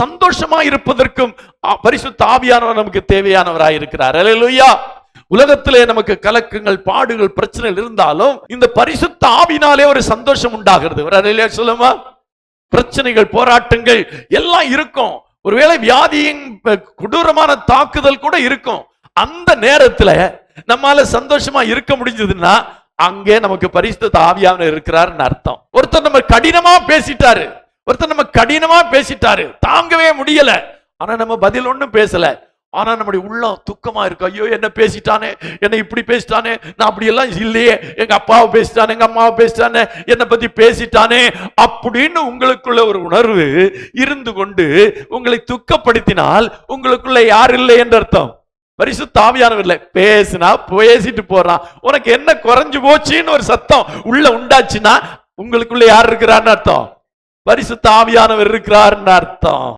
சந்தோஷமா இருப்பதற்கும் பரிசுத்த ஆவியானவர் நமக்கு தேவையானவராய் இருக்கிறார் அல்லேலூயா உலகத்திலே நமக்கு கலக்கங்கள் பாடுகள் பிரச்சனைகள் இருந்தாலும் இந்த பரிசுத்த ஆவினாலே ஒரு சந்தோஷம் உண்டாகிறது. ஒரு அல்லேலூயா சொல்லுமா? பிரச்சனைகள் போராட்டங்கள் எல்லாம் இருக்கும். ஒருவேளை வியாதியின் கொடூரமான தாக்குதல் கூட இருக்கும். அந்த நேரத்துல நம்மால சந்தோஷமா இருக்க முடிஞ்சதுன்னா அங்கே நமக்கு பரிசுத்த ஆவியான இருக்கிறாருன்னு அர்த்தம். ஒருத்தர் நம்ம கடினமா பேசிட்டாரு. ஒருத்தர் நம்ம கடினமா பேசிட்டாரு தாங்கவே முடியல. ஆனா நம்ம பதில் ஒண்ணும் பேசல. ஆனா நம்முடைய உள்ளம் துக்கமா இருக்கு. ஐயோ என்ன பேசிட்டானே? என்ன இப்படி பேசிட்டானே? நான் அப்படி எல்லாம் இல்லையே. எங்க அப்பாவை பேசிட்டானே எங்க அம்மாவை பேசிட்டானே? என்னை பத்தி பேசிட்டானே? அப்படின்னு உங்களுக்குள்ள ஒரு உணர்வு இருந்து கொண்டு உங்களை துக்கப்படுத்தினால் உங்களுக்குள்ள யார் இல்லை என்று அர்த்தம்? பரிசு தாவியானவர் இல்லை பேசினா பேசிட்டு போறான். உனக்கு என்ன குறைஞ்சு போச்சுன்னு ஒரு சத்தம் உள்ள உண்டாச்சுன்னா உங்களுக்குள்ள யார் இருக்கிறான்னு அர்த்தம்? பரிசுத்த ஆவியானவர் இருக்கிறார்னு அர்த்தம்.